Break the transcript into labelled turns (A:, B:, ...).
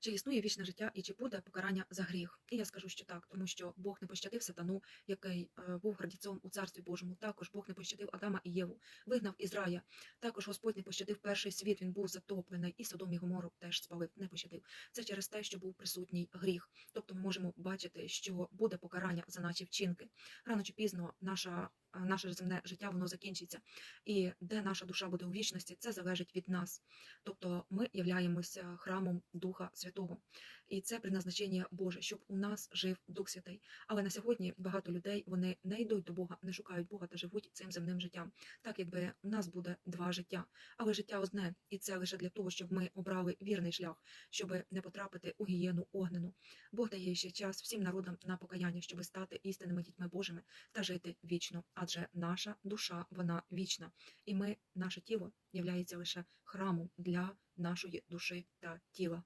A: Чи існує вічне життя і чи буде покарання за гріх? І я скажу, що так, тому що Бог не пощадив сатану, який е, був градіцом у царстві Божому. Також Бог не пощадив Адама і Єву, вигнав із рая. Також Господь не пощадив перший світ. Він був затоплений, і Содом і Гомору теж спалив, не пощадив. Це через те, що був присутній гріх. Тобто ми можемо бачити, що буде покарання за наші вчинки. Рано чи пізно наша. Е, Наше земне життя воно закінчиться, і де наша душа буде у вічності, це залежить від нас. Тобто ми являємося храмом Духа Святого, і це призначення Боже, щоб у нас жив Дух Святий. Але на сьогодні багато людей вони не йдуть до Бога, не шукають Бога та живуть цим земним життям. Так якби у нас буде два життя, але життя одне, і це лише для того, щоб ми обрали вірний шлях, щоб не потрапити у гієну огнену. Бог дає ще час всім народам на покаяння, щоб стати істинними дітьми Божими та жити вічно. Адже наша душа вона вічна, і ми, наше тіло, являється лише храмом для нашої душі та тіла.